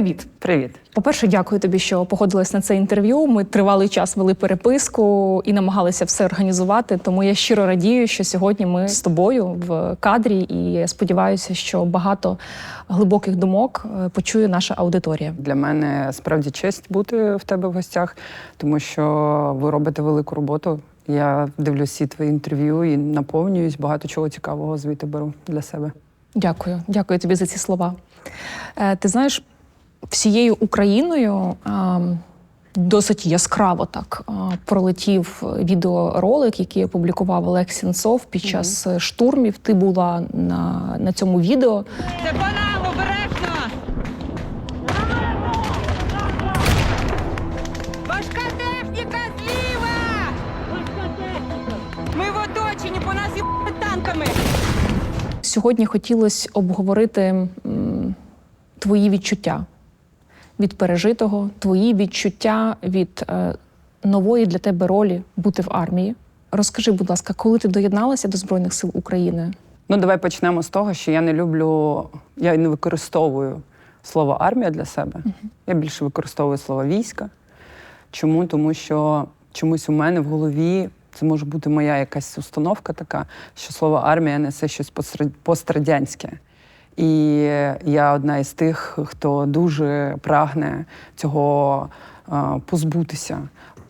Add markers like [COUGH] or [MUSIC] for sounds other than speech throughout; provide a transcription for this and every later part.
Привіт. Привіт. По-перше, дякую тобі, що погодилась на це інтерв'ю. Ми тривалий час вели переписку і намагалися все організувати. Тому я щиро радію, що сьогодні ми з тобою в кадрі, і я сподіваюся, що багато глибоких думок е, почує наша аудиторія. Для мене справді честь бути в тебе в гостях, тому що ви робите велику роботу. Я дивлюсь всі твої інтерв'ю і наповнююсь багато чого цікавого звідти беру для себе. Дякую, дякую тобі за ці слова. Е, Ти знаєш, всією Україною досить яскраво так пролетів відеоролик, який опублікував Олег Сінцов під час е, штурмів. Ти була на, на цьому відео. Це нам обережно! Важка техніка зліва! Ми в оточенні, по нас і танками! Сьогодні хотілося обговорити м, твої відчуття від пережитого, твої відчуття від е, нової для тебе ролі бути в армії. Розкажи, будь ласка, коли ти доєдналася до Збройних сил України? Ну, давай почнемо з того, що я не люблю, я не використовую слово армія для себе. Я більше використовую слово війська. Чому? Тому що чомусь у мене в голові це може бути моя якась установка така, що слово армія несе щось постра- пострадянське. І я одна із тих, хто дуже прагне цього е, позбутися,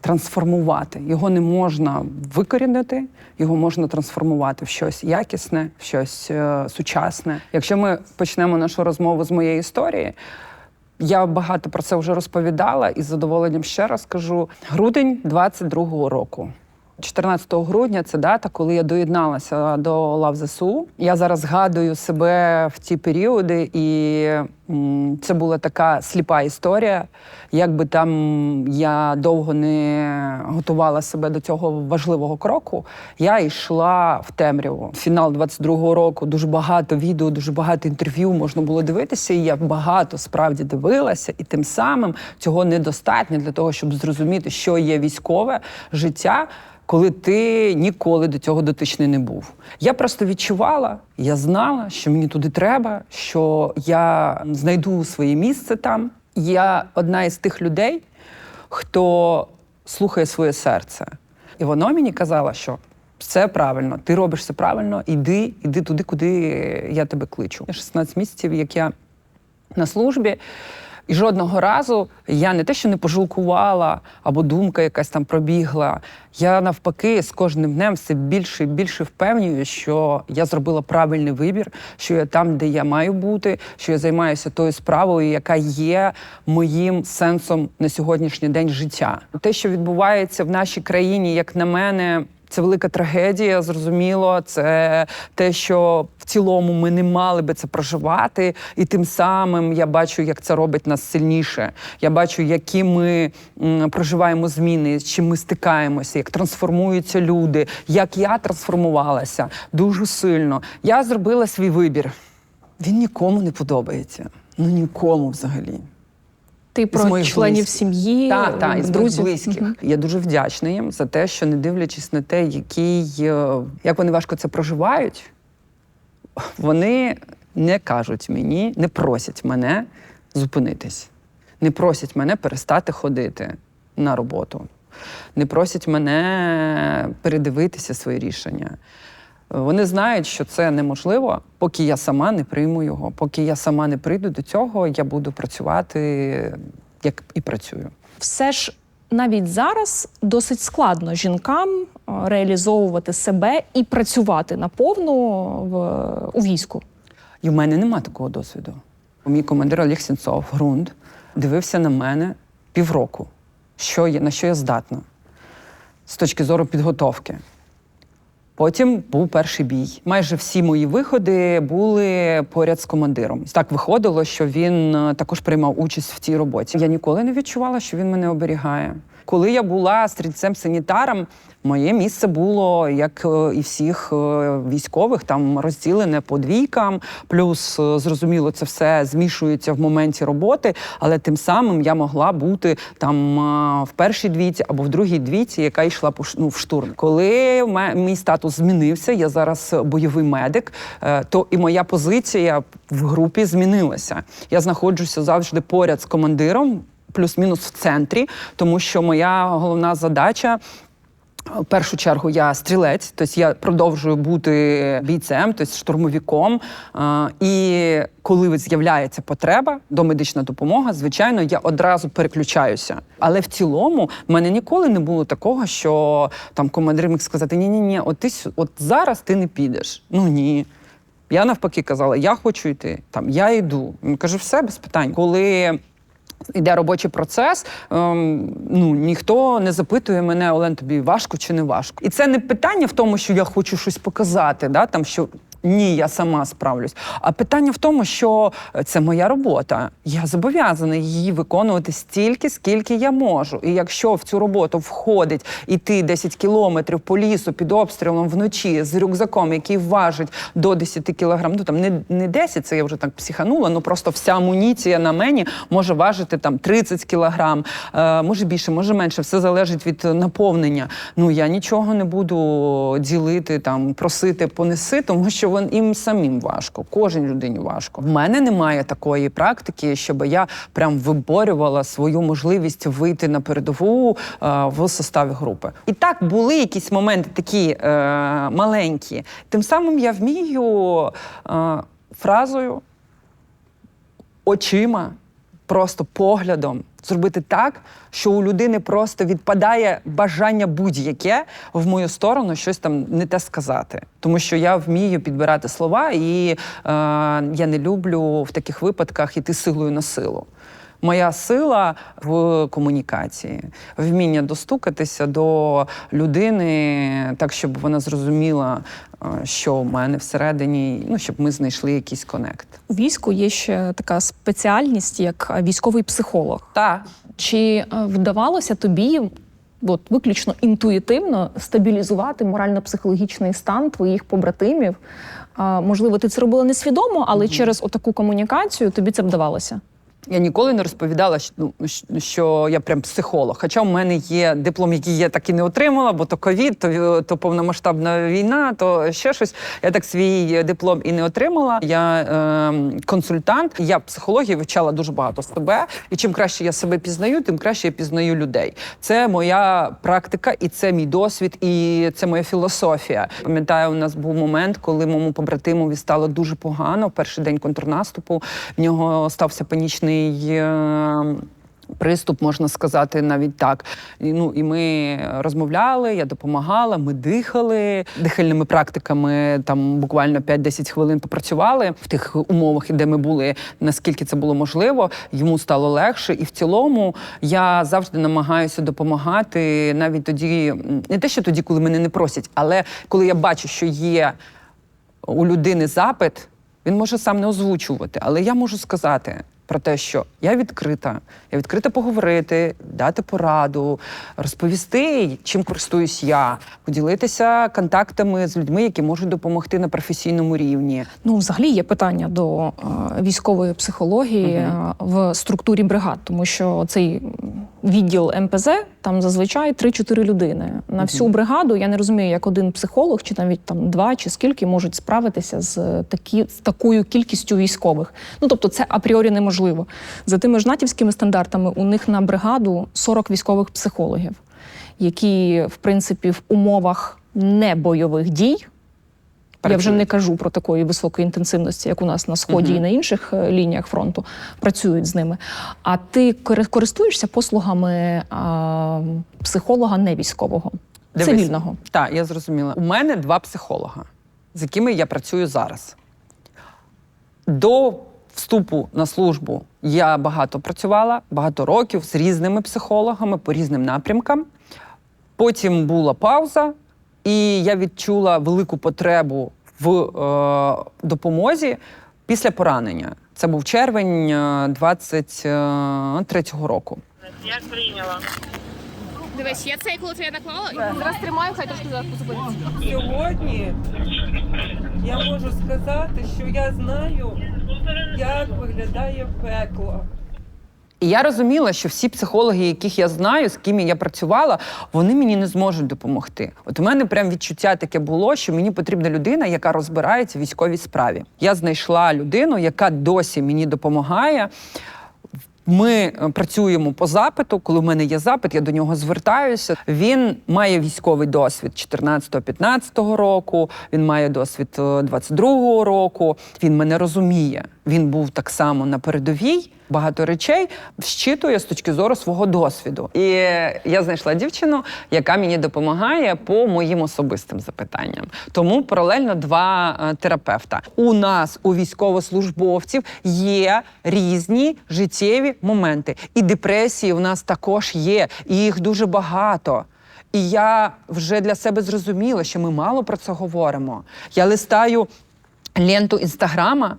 трансформувати. Його не можна викорінити, його можна трансформувати в щось якісне, в щось е, сучасне. Якщо ми почнемо нашу розмову з моєї історії, я багато про це вже розповідала і з задоволенням ще раз скажу. Грудень 22-го року. 14 грудня це дата, коли я доєдналася до лав ЗСУ. Я зараз згадую себе в ті періоди, і це була така сліпа історія. Якби там я довго не готувала себе до цього важливого кроку, я йшла в темряву. Фінал 22-го року дуже багато відео, дуже багато інтерв'ю можна було дивитися. І я багато справді дивилася, і тим самим цього недостатньо для того, щоб зрозуміти, що є військове життя. Коли ти ніколи до цього дотичний не був. Я просто відчувала, я знала, що мені туди треба, що я знайду своє місце там. Я одна із тих людей, хто слухає своє серце. І воно мені казало, що все правильно, ти робиш все правильно, іди, іди туди, куди я тебе кличу. 16 місяців, як я на службі. І жодного разу я не те, що не пожалкувала, або думка якась там пробігла. Я навпаки з кожним днем все більше і більше впевнюю, що я зробила правильний вибір, що я там, де я маю бути, що я займаюся тою справою, яка є моїм сенсом на сьогоднішній день життя. Те, що відбувається в нашій країні, як на мене. Це велика трагедія, зрозуміло. Це те, що в цілому ми не мали би це проживати, і тим самим я бачу, як це робить нас сильніше. Я бачу, які ми проживаємо зміни, з чим ми стикаємося, як трансформуються люди, як я трансформувалася дуже сильно. Я зробила свій вибір. Він нікому не подобається. Ну нікому взагалі. Ти про моїх членів близьких. сім'ї, Так, так, із друзів. близьких. Мгм. Я дуже вдячна їм за те, що не дивлячись на те, який, е, як вони важко це проживають, вони не кажуть мені, не просять мене зупинитись, не просять мене перестати ходити на роботу, не просять мене передивитися свої рішення. Вони знають, що це неможливо, поки я сама не прийму його. Поки я сама не прийду до цього, я буду працювати як і працюю. все ж навіть зараз досить складно жінкам е, реалізовувати себе і працювати наповну в у війську. І в мене нема такого досвіду. Мій командир Олег Сінцов, Грунд, дивився на мене півроку, що я, на що я здатна з точки зору підготовки. Потім був перший бій. Майже всі мої виходи були поряд з командиром. Так виходило, що він е, також приймав участь в цій роботі. Я ніколи не відчувала, що він мене оберігає. Коли я була стрільцем-санітаром, моє місце було, як е, і всіх е, військових, там розділене по двійкам. Плюс, е, зрозуміло, це все змішується в моменті роботи, але тим самим я могла бути там в першій двійці або в другій двійці, яка йшла ну, в штурм. Коли мій статус змінився, я зараз бойовий медик, то і моя позиція в групі змінилася. Я знаходжуся завжди поряд з командиром, плюс-мінус в центрі, тому що моя головна задача. В першу чергу я стрілець, тобто я продовжую бути бійцем, тобто штурмовиком. А, І коли з'являється потреба, домедична допомога, звичайно, я одразу переключаюся. Але в цілому в мене ніколи не було такого, що там командир міг сказати: ні, ні, ні, от ти от зараз ти не підеш. Ну ні. Я навпаки казала, я хочу йти. Там я йду. Він каже, все без питань. Коли Іде робочий процес. Ем, ну ніхто не запитує мене, Олен, тобі важко чи не важко. І це не питання в тому, що я хочу щось показати, да, там що. Ні, я сама справлюсь. А питання в тому, що це моя робота. Я зобов'язана її виконувати стільки, скільки я можу. І якщо в цю роботу входить іти 10 кілометрів по лісу під обстрілом вночі з рюкзаком, який важить до 10 кілограм, ну там не, не 10, це я вже так психанула, ну просто вся амуніція на мені може важити там 30 кілограм, е, може більше, може менше. Все залежить від наповнення. Ну я нічого не буду ділити, там просити понеси, тому що вон їм самим важко. Кожен людині важко. В мене немає такої практики, щоб я прям виборювала свою можливість вийти на передову е, в составі групи. І так були якісь моменти такі е, маленькі. Тим самим я вмію е, фразою очима, просто поглядом зробити так, що у людини просто відпадає бажання будь-яке в мою сторону щось там не те сказати. Тому що я вмію підбирати слова, і е, я не люблю в таких випадках іти силою на силу. Моя сила в комунікації, вміння достукатися до людини так, щоб вона зрозуміла, е, що в мене всередині, ну щоб ми знайшли якийсь конект. У війську є ще така спеціальність, як військовий психолог. Так, Чи е, вдавалося тобі от, виключно інтуїтивно стабілізувати морально-психологічний стан твоїх побратимів? А, можливо, ти це робила несвідомо, але через отаку комунікацію тобі це вдавалося. Я ніколи не розповідала, що, ну, що я прям психолог. Хоча в мене є диплом, який я так і не отримала, бо то ковід, то, то повномасштабна війна, то ще щось. Я так свій диплом і не отримала. Я е, консультант. Я психологію вивчала дуже багато себе. І чим краще я себе пізнаю, тим краще я пізнаю людей. Це моя практика, і це мій досвід, і це моя філософія. Пам'ятаю, у нас був момент, коли моєму побратимові стало дуже погано перший день контрнаступу. В нього стався панічний. Е, Приступ, можна сказати, навіть так. І, ну, і ми розмовляли, я допомагала, ми дихали дихальними практиками. Там буквально 5-10 хвилин попрацювали в тих умовах, де ми були, наскільки це було можливо. Йому стало легше. І в цілому я завжди намагаюся допомагати навіть тоді, не те, що тоді, коли мене не просять, але коли я бачу, що є у людини запит, він може сам не озвучувати, але я можу сказати про те, що я відкрита, я відкрита поговорити, дати пораду, розповісти, чим користуюсь я, поділитися контактами з людьми, які можуть допомогти на професійному рівні. Ну, взагалі є питання до е, військової психології е, в структурі бригад, тому що цей відділ МПЗ там зазвичай 3-4 людини. На всю бригаду я не розумію, як один психолог, чи навіть там два, чи скільки можуть справитися з такі з такою кількістю військових. Ну тобто, це апріорі неможливо. За тими ж натівськими стандартами у них на бригаду 40 військових психологів, які в принципі в умовах небойових дій. Я вже не кажу про такої високої інтенсивності, як у нас на сході і на інших е, лініях фронту працюють з ними. А ти користуєшся послугами а, психолога не військового, Дивись. цивільного. Так, я зрозуміла. У мене два психолога, з якими я працюю зараз. До вступу на службу я багато працювала, багато років з різними психологами по різним напрямкам. Потім була пауза, і я відчула велику потребу в е, допомозі після поранення. Це був червень е, 23-го року. Як прийняла? Дивись, я цей коли я наклала, зараз тримаю, хай трошки зараз. Сьогодні я можу сказати, що я знаю, як виглядає пекло. І я розуміла, що всі психологи, яких я знаю, з ким я працювала, вони мені не зможуть допомогти. От у мене прям відчуття таке було, що мені потрібна людина, яка розбирається в військовій справі. Я знайшла людину, яка досі мені допомагає. Ми е, працюємо по запиту. Коли в мене є запит, я до нього звертаюся. Він має військовий досвід 14-15 року. Він має досвід е, 22-го року. Він мене розуміє. Він був так само на передовій. Багато речей щитує з точки зору свого досвіду. І я знайшла дівчину, яка мені допомагає по моїм особистим запитанням. Тому паралельно два е, терапевта. У нас, у військовослужбовців, є різні життєві моменти. І депресії у нас також є, і їх дуже багато. І я вже для себе зрозуміла, що ми мало про це говоримо. Я листаю ленту інстаграма.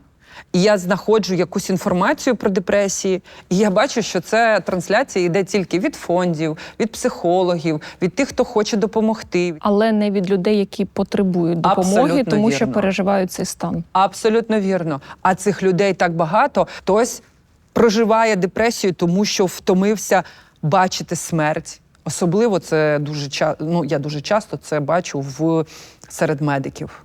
І я знаходжу якусь інформацію про депресії, і я бачу, що це трансляція йде тільки від фондів, від психологів, від тих, хто хоче допомогти. Але не від людей, які потребують допомоги, Абсолютно тому що переживають цей стан. Абсолютно вірно. А цих людей так багато. Хтось проживає депресію, тому що втомився бачити смерть. Особливо це дуже ну, я дуже часто це бачу в серед медиків.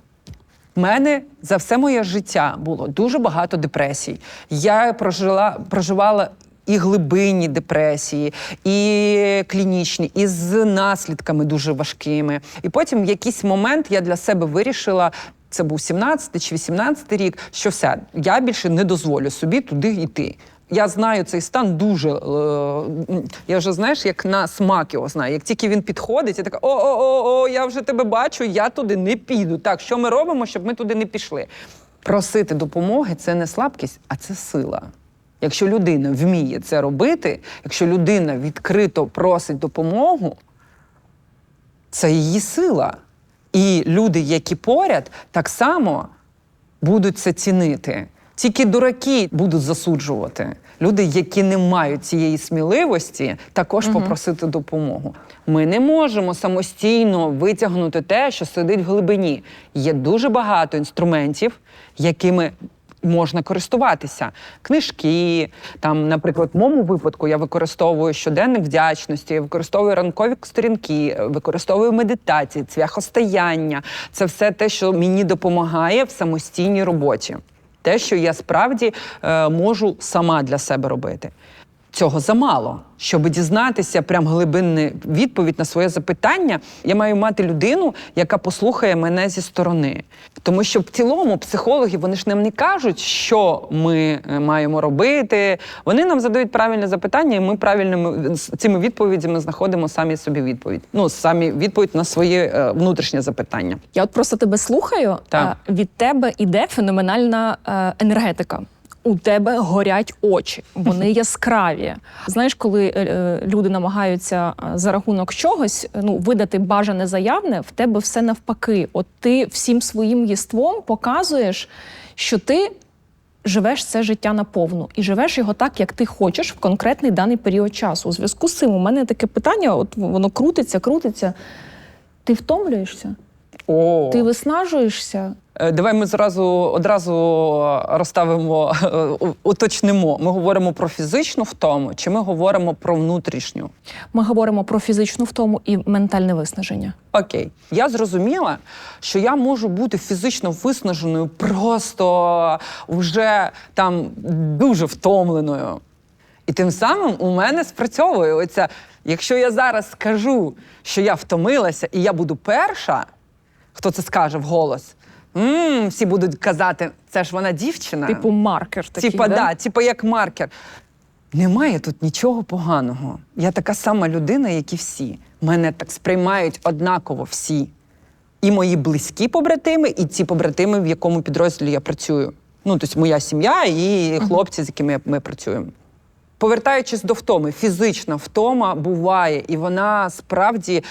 Мене за все моє життя було дуже багато депресій. Я прожила, проживала і глибинні депресії, і клінічні, і з наслідками дуже важкими. І потім в якийсь момент я для себе вирішила. Це був 17 чи 18 рік, що все, я більше не дозволю собі туди йти. Я знаю цей стан дуже. Е, я вже знаєш, як на смак його знаю. Як тільки він підходить, я така: о, о, о, о, я вже тебе бачу, я туди не піду. Так, що ми робимо, щоб ми туди не пішли? Просити допомоги це не слабкість, а це сила. Якщо людина вміє це робити, якщо людина відкрито просить допомогу, це її сила. І люди, які поряд, так само будуть це цінити. Тільки дураки будуть засуджувати. Люди, які не мають цієї сміливості, також попросити допомогу. Ми не можемо самостійно витягнути те, що сидить в глибині. Є дуже багато інструментів, якими можна користуватися. Книжки, там, наприклад, в моєму випадку я використовую щоденник вдячності, я використовую ранкові сторінки, використовую медитації, цвяхостояння. Це все те, що мені допомагає в самостійній роботі. Те, що я справді е, можу сама для себе робити. Цього замало. Щоб дізнатися прям глибинну відповідь на своє запитання, я маю мати людину, яка послухає мене зі сторони. Тому що в цілому психологи вони ж нам не кажуть, що ми е, маємо робити. Вони нам задають правильне запитання, і ми правильними цими відповідями знаходимо самі собі відповідь. Ну, самі відповідь на своє е, внутрішнє запитання. Я от просто тебе слухаю. Так. Від тебе іде феноменальна е, енергетика. У тебе горять очі, вони яскраві. Знаєш, коли е, е, люди намагаються е, за рахунок чогось ну видати бажане заявне, в тебе все навпаки. От ти всім своїм єством показуєш, що ти живеш це життя наповну і живеш його так, як ти хочеш в конкретний даний період часу. У зв'язку з цим у мене таке питання: от воно крутиться, крутиться. Ти втомлюєшся? О. Ти виснажуєшся? Е, Давай ми зразу одразу розставимо, е, уточнимо. Ми говоримо про фізичну втому, чи ми говоримо про внутрішню? Ми говоримо про фізичну втому і ментальне виснаження. Окей, я зрозуміла, що я можу бути фізично виснаженою, просто вже там дуже втомленою. І тим самим у мене спрацьовує оця. Якщо я зараз скажу, що я втомилася і я буду перша, хто це скаже вголос? М всі будуть казати, це ж вона дівчина. Типу маркер такий, Типа, да? да, типа як маркер. Немає тут нічого поганого. Я така сама людина, як і всі. Мене так сприймають однаково всі. І мої близькі побратими, і ті побратими, в якому підрозділі я працюю. Ну, тобто моя сім'я і хлопці, з якими ми працюємо. Повертаючись до втоми, фізична втома буває, і вона справді е,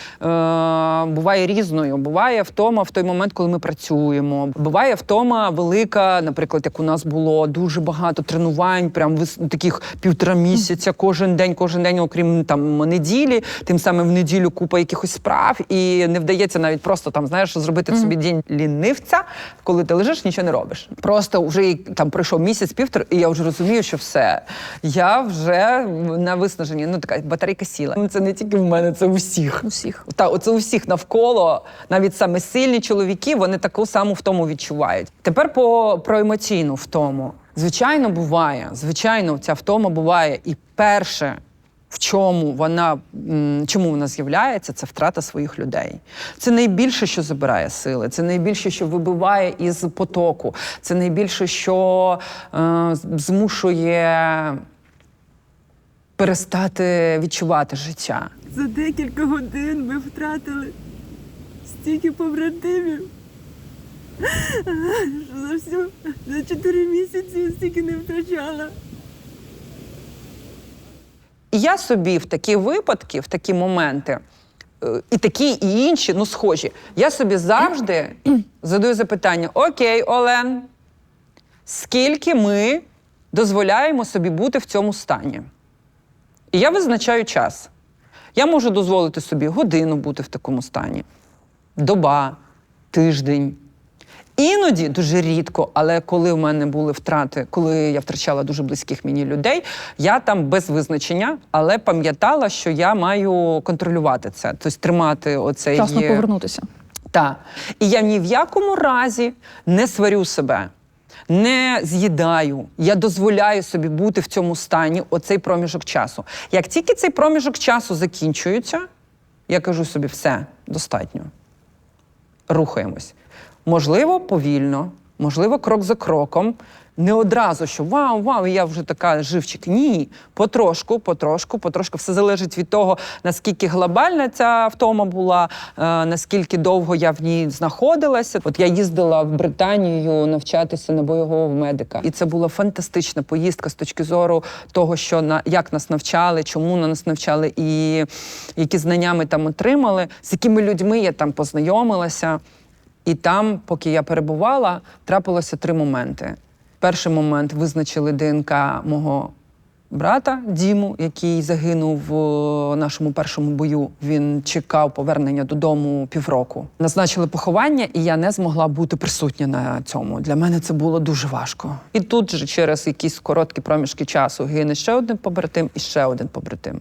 буває різною. Буває втома в той момент, коли ми працюємо. Буває втома велика, наприклад, як у нас було дуже багато тренувань, прям таких півтора місяця, кожен день, кожен день, окрім там неділі. Тим самим в неділю купа якихось справ, і не вдається навіть просто там, знаєш, зробити собі день лінивця, коли ти лежиш, нічого не робиш. Просто вже там пройшов місяць, півтора, і я вже розумію, що все. Я вже на виснаженні. Ну така батарейка сіла. Ну, Це не тільки в мене, це у всіх. Усіх. Та оце у всіх навколо, навіть саме сильні чоловіки, вони таку саму втому відчувають. Тепер по про емоційну втому. Звичайно, буває. Звичайно, ця втома буває. І перше, в чому вона чому вона з'являється, це втрата своїх людей. Це найбільше, що забирає сили, це найбільше, що вибиває із потоку, це найбільше, що е, змушує перестати відчувати життя. За декілька годин ми втратили стільки побратимів. За всю за чотири місяці я стільки не втрачала. І я собі в такі випадки, в такі моменти, е, і такі, і інші, ну схожі, я собі завжди [CLEARS THROAT] задаю запитання: Окей, Олен, скільки ми дозволяємо собі бути в цьому стані? І я визначаю час. Я можу дозволити собі годину бути в такому стані, доба, тиждень. Іноді дуже рідко, але коли в мене були втрати, коли я втрачала дуже близьких мені людей, я там без визначення, але пам'ятала, що я маю контролювати це, тобто тримати оцей Вчасно повернутися. та. І я ні в якому разі не сварю себе, не з'їдаю. Я дозволяю собі бути в цьому стані оцей проміжок часу. Як тільки цей проміжок часу закінчується, я кажу собі, все, достатньо. Рухаємось. Можливо, повільно, можливо, крок за кроком. Не одразу, що вау, вау, я вже така живчик. Ні, потрошку, потрошку, потрошку. Все залежить від того, наскільки глобальна ця втома була, е, наскільки довго я в ній знаходилася. От я їздила в Британію навчатися на бойового медика, і це була фантастична поїздка з точки зору того, що на як нас навчали, чому на нас навчали, і які знання ми там отримали, з якими людьми я там познайомилася. І там, поки я перебувала, трапилося три моменти. Перший момент визначили ДНК мого брата Діму, який загинув в нашому першому бою. Він чекав повернення додому півроку. Назначили поховання, і я не змогла бути присутня на цьому. Для мене це було дуже важко. І тут же через якісь короткі проміжки часу гине ще один побратим і ще один побратим.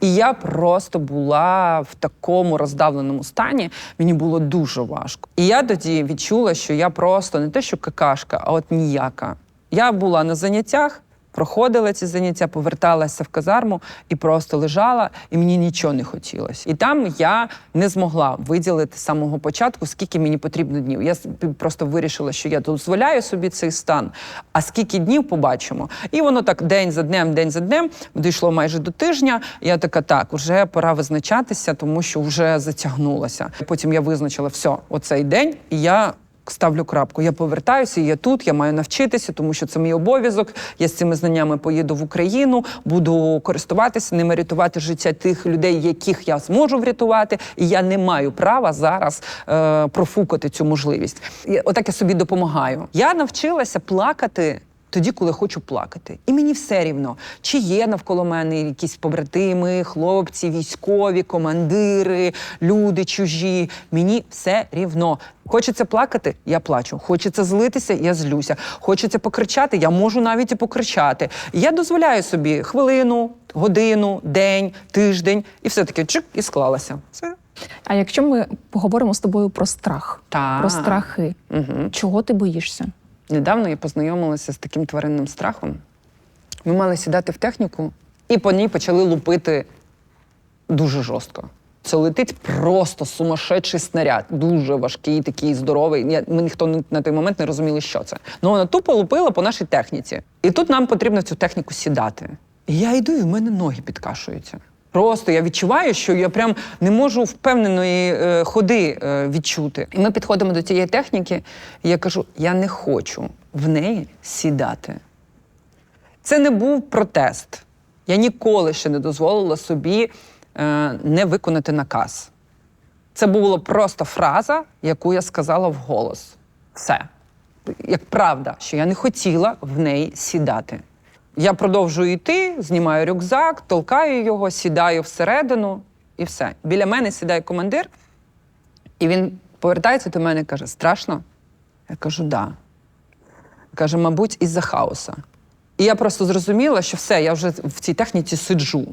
І я просто була в такому роздавленому стані, мені було дуже важко. І я тоді відчула, що я просто не те, що какашка, а от ніяка. Я була на заняттях, проходила ці заняття, поверталася в казарму і просто лежала, і мені нічого не хотілося. І там я не змогла виділити з самого початку, скільки мені потрібно днів. Я просто вирішила, що я дозволяю собі цей стан, а скільки днів побачимо. І воно так день за днем, день за днем дійшло майже до тижня. Я така, так, вже пора визначатися, тому що вже затягнулося. Потім я визначила все, оцей день, і я. Ставлю крапку. Я повертаюся, я тут, я маю навчитися, тому що це мій обов'язок. Я з цими знаннями поїду в Україну, буду користуватися, ними рятувати життя тих людей, яких я зможу врятувати. І я не маю права зараз е, профукати цю можливість. Отак я собі допомагаю. Я навчилася плакати. Тоді, коли хочу плакати, і мені все рівно, чи є навколо мене якісь побратими, хлопці, військові, командири, люди чужі. Мені все рівно. Хочеться плакати, я плачу. Хочеться злитися, я злюся. Хочеться покричати, я можу навіть і покричати. Я дозволяю собі хвилину, годину, день, тиждень, і все таки чик, і склалася. Все. А якщо ми поговоримо з тобою про страх, Так. про страхи, Угу. чого ти боїшся? Недавно я познайомилася з таким тваринним страхом. Ми мали сідати в техніку і по ній почали лупити дуже жорстко. Це летить просто сумасшедший снаряд, дуже важкий, такий здоровий. Я- Ми ніхто на той момент не розуміли, що це. Ну вона тупо лупила по нашій техніці. І тут нам потрібно цю техніку сідати. І я йду, і в мене ноги підкашуються. Просто я відчуваю, що я прям не можу впевненої е, ходи е, відчути. І ми підходимо до цієї техніки, і я кажу: я не хочу в неї сідати. Це не був протест. Я ніколи ще не дозволила собі е, не виконати наказ. Це була просто фраза, яку я сказала вголос. Все. Як правда, що я не хотіла в неї сідати. Я продовжую йти, знімаю рюкзак, толкаю його, сідаю всередину і все. Біля мене сідає командир, і він повертається до мене і каже: страшно? Я кажу, да. Каже, мабуть, із-за хаоса. І я просто зрозуміла, що все, я вже в цій техніці сиджу.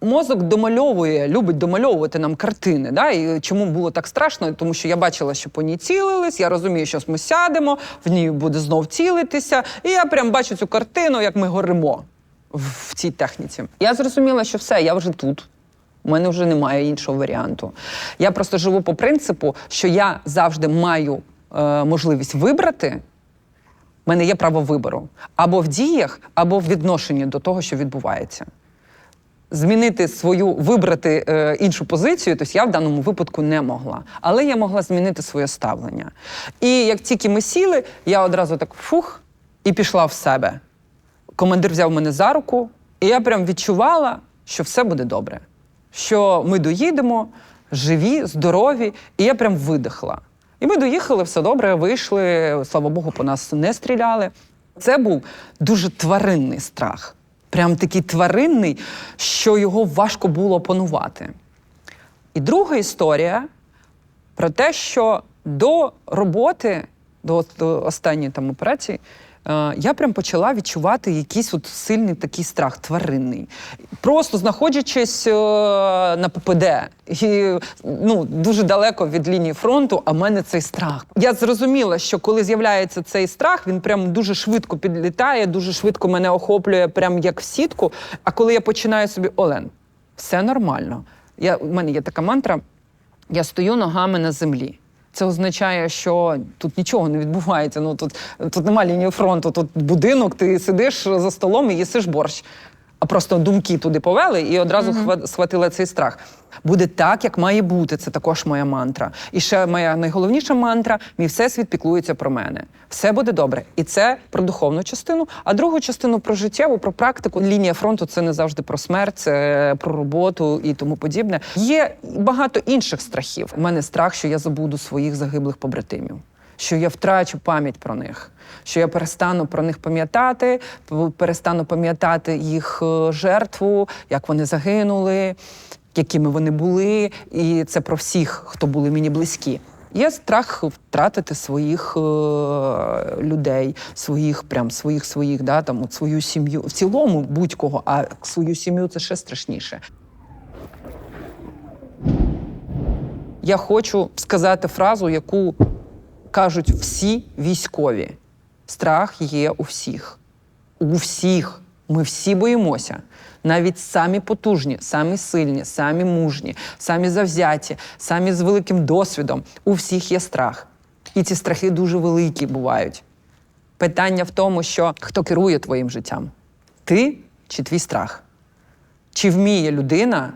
Мозок домальовує, любить домальовувати нам картини. Да? І чому було так страшно? Тому що я бачила, що по ній цілились, я розумію, що ми сядемо, в ній буде знов цілитися. І я прям бачу цю картину, як ми горимо в, цій техніці. Я зрозуміла, що все, я вже тут. У мене вже немає іншого варіанту. Я просто живу по принципу, що я завжди маю е, можливість вибрати. У мене є право вибору або в діях, або в відношенні до того, що відбувається. Змінити свою, вибрати е, іншу позицію, тобто я в даному випадку не могла. Але я могла змінити своє ставлення. І як тільки ми сіли, я одразу так фух і пішла в себе. Командир взяв мене за руку, і я прям відчувала, що все буде добре. Що ми доїдемо живі, здорові, і я прям видихла. І ми доїхали, все добре, вийшли. Слава Богу, по нас не стріляли. Це був дуже тваринний страх. Прям такий тваринний, що його важко було панувати. І друга історія про те, що до роботи, до, останньої там операції, я прям почала відчувати якийсь от сильний такий страх, тваринний. Просто знаходячись е, на ППД і ну, дуже далеко від лінії фронту, а в мене цей страх. Я зрозуміла, що коли з'являється цей страх, він прям дуже швидко підлітає, дуже швидко мене охоплює, прям як в сітку. А коли я починаю собі, Олен, все нормально. Я, у мене є така мантра: я стою ногами на землі. Це означає, що тут нічого не відбувається. Ну тут, тут немає лінії фронту, тут будинок, ти сидиш за столом і їсиш борщ. А просто думки туди повели і одразу хва- схватила цей страх. Буде так, як має бути. Це також моя мантра. І ще моя найголовніша мантра: мій всесвіт піклується про мене. Все буде добре. І це про духовну частину. А другу частину про життєву, про практику. Лінія фронту це не завжди про смерть, це про роботу і тому подібне. Є багато інших страхів. У мене страх, що я забуду своїх загиблих побратимів що я втрачу пам'ять про них, що я перестану про них пам'ятати, перестану пам'ятати їх е, жертву, як вони загинули, якими вони були. І це про всіх, хто були мені близькі. Є страх втратити своїх е, людей, своїх, прям своїх своїх, да, там, от свою сім'ю. В цілому будь-кого, а свою сім'ю це ще страшніше. Я хочу сказати фразу, яку кажуть всі військові. Страх є у всіх. У всіх. Ми всі боїмося. Навіть самі потужні, самі сильні, самі мужні, самі завзяті, самі з великим досвідом. У всіх є страх. І ці страхи дуже великі бувають. Питання в тому, що хто керує твоїм життям? Ти чи твій страх? Чи вміє людина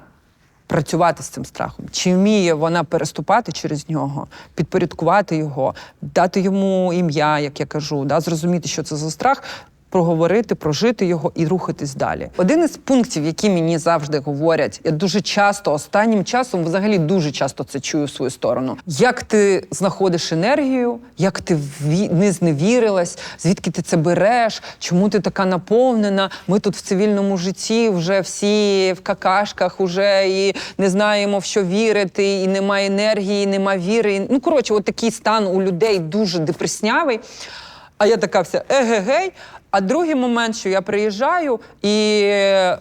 працювати з цим страхом? Чи вміє вона переступати через нього, підпорядкувати його, дати йому ім'я, як я кажу, да, зрозуміти, що це за страх, проговорити, прожити його і рухатись далі. Один із пунктів, які мені завжди говорять, я дуже часто, останнім часом, взагалі дуже часто це чую в свою сторону. Як ти знаходиш енергію, як ти не зневірилась, звідки ти це береш, чому ти така наповнена? Ми тут в цивільному житті вже всі в какашках, уже і не знаємо, в що вірити, і немає енергії, і нема віри. Ну коротше, от такий стан у людей дуже депреснявий. А я така вся егегей. А другий момент, що я приїжджаю, і е,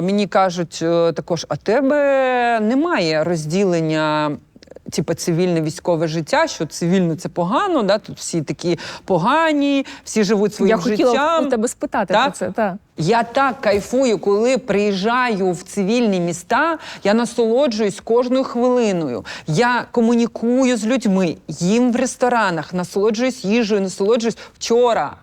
мені кажуть е, також: а тебе немає розділення. Типу цивільне військове життя, що цивільно це погано, да? тут всі такі погані, всі живуть своїм Я хотіла життям. у тебе спитати Так? про це. Та. Я так кайфую, коли приїжджаю в цивільні міста. Я насолоджуюсь кожною хвилиною. Я комунікую з людьми, їм в ресторанах, насолоджуюсь їжею, насолоджуюсь вчора.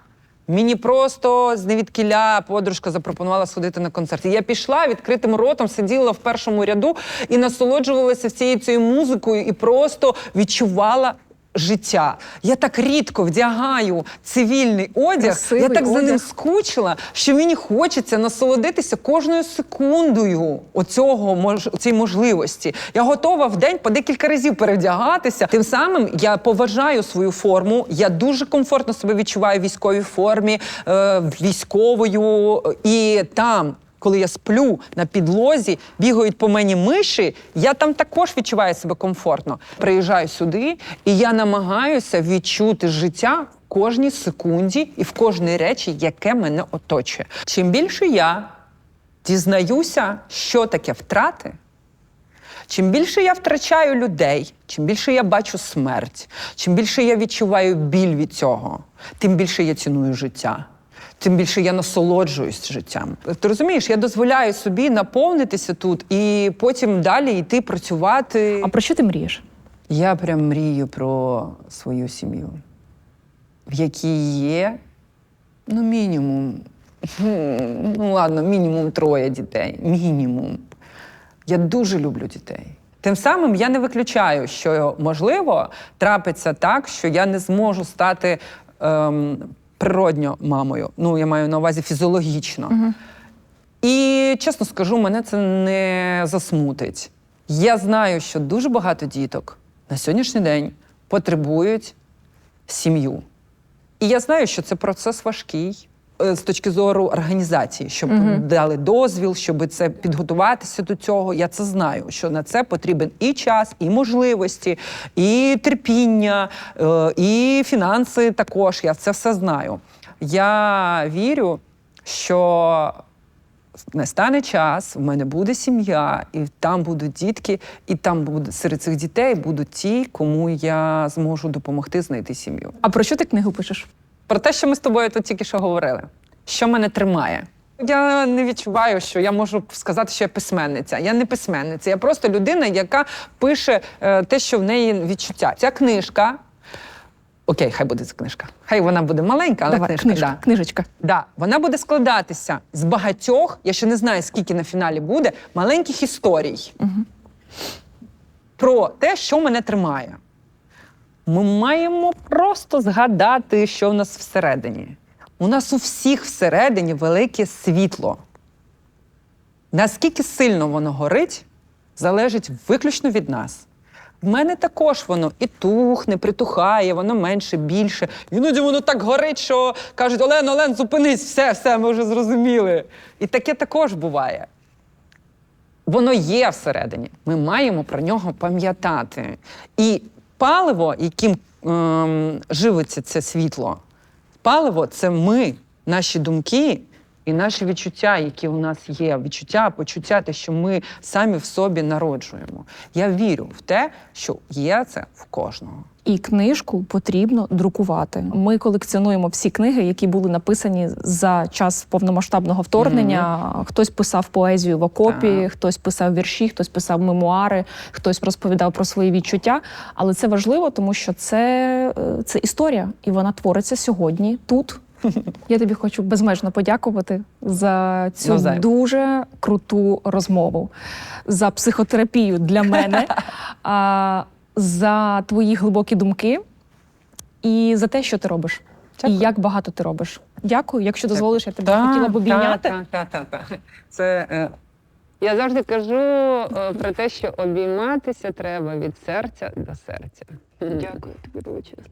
Мені просто з невідкіля подружка запропонувала сходити на концерт. І я пішла відкритим ротом, сиділа в першому ряду і насолоджувалася всією цією музикою, і просто відчувала життя. Я так рідко вдягаю цивільний одяг. Красивий я так за ним скучила, що мені хочеться насолодитися кожною секундою оцього мож, цієї можливості. Я готова в день по декілька разів перевдягатися. Тим самим я поважаю свою форму. Я дуже комфортно себе відчуваю в військовій формі, е, військовою і там. Коли я сплю на підлозі, бігають по мені миші, я там також відчуваю себе комфортно. Приїжджаю сюди, і я намагаюся відчути життя в кожній секунді і в кожній речі, яке мене оточує. Чим більше я дізнаюся, що таке втрати, чим більше я втрачаю людей, чим більше я бачу смерть, чим більше я відчуваю біль від цього, тим більше я ціную життя. Тим більше я насолоджуюсь життям. Ти розумієш, я дозволяю собі наповнитися тут і потім далі йти працювати. А про що ти мрієш? Я прям мрію про свою сім'ю, в якій є, ну, мінімум, ну ладно, мінімум троє дітей. Мінімум. Я дуже люблю дітей. Тим самим я не виключаю, що можливо трапиться так, що я не зможу стати ем, природньо мамою. Ну, я маю на увазі фізіологічно. І чесно скажу, мене це не засмутить. Я знаю, що дуже багато діток на сьогоднішній день потребують сім'ю. І я знаю, що це процес важкий з точки зору організації, щоб дали дозвіл, щоб це підготуватися до цього. Я це знаю, що на це потрібен і час, і можливості, і терпіння, е, і фінанси також. Я це все знаю. Я вірю, що настане час, в мене буде сім'я, і там будуть дітки, і там буде серед цих дітей будуть ті, кому я зможу допомогти знайти сім'ю. А про що ти книгу пишеш? Про те, що ми з тобою тут тільки що говорили, що мене тримає. Я не відчуваю, що я можу сказати, що я письменниця. Я не письменниця, я просто людина, яка пише е, те, що в неї відчуття. Ця книжка. Окей, хай буде ця книжка. Хай вона буде маленька, але Давай, книжка. книжка, Да. книжечка. Да, вона буде складатися з багатьох, я ще не знаю, скільки на фіналі буде, маленьких історій про те, що мене тримає. Ми маємо просто згадати, що в нас всередині. У нас у всіх всередині велике світло. Наскільки сильно воно горить, залежить виключно від нас. В мене також воно і тухне, притухає, воно менше, більше. Іноді воно так горить, що кажуть: Олен, Олен, зупинись, все, все, ми вже зрозуміли. І таке також буває. Воно є всередині. Ми маємо про нього пам'ятати. І паливо, яким ем, живиться це світло, паливо це ми, наші думки і наші відчуття, які у нас є. Відчуття, почуття, те, що ми самі в собі народжуємо. Я вірю в те, що є це в кожного. І книжку потрібно друкувати. Ми колекціонуємо всі книги, які були написані за час повномасштабного вторгнення. Хтось писав поезію в окопі, Так. хтось писав вірші, хтось писав мемуари, хтось розповідав про свої відчуття. Але це важливо, тому що це, е, це історія, і вона твориться сьогодні тут. [LAUGHS] Я тобі хочу безмежно подякувати за цю Навзаєм. дуже круту розмову, за психотерапію для мене, [LAUGHS] а, за твої глибокі думки і за те, що ти робиш. Дякую. І як багато ти робиш. Дякую. Якщо дозволиш, я тебе хотіла б обійняти. Так, так, так, та. Це е, я завжди кажу е, про те, що обійматися треба від серця до серця. Дякую тобі величезно.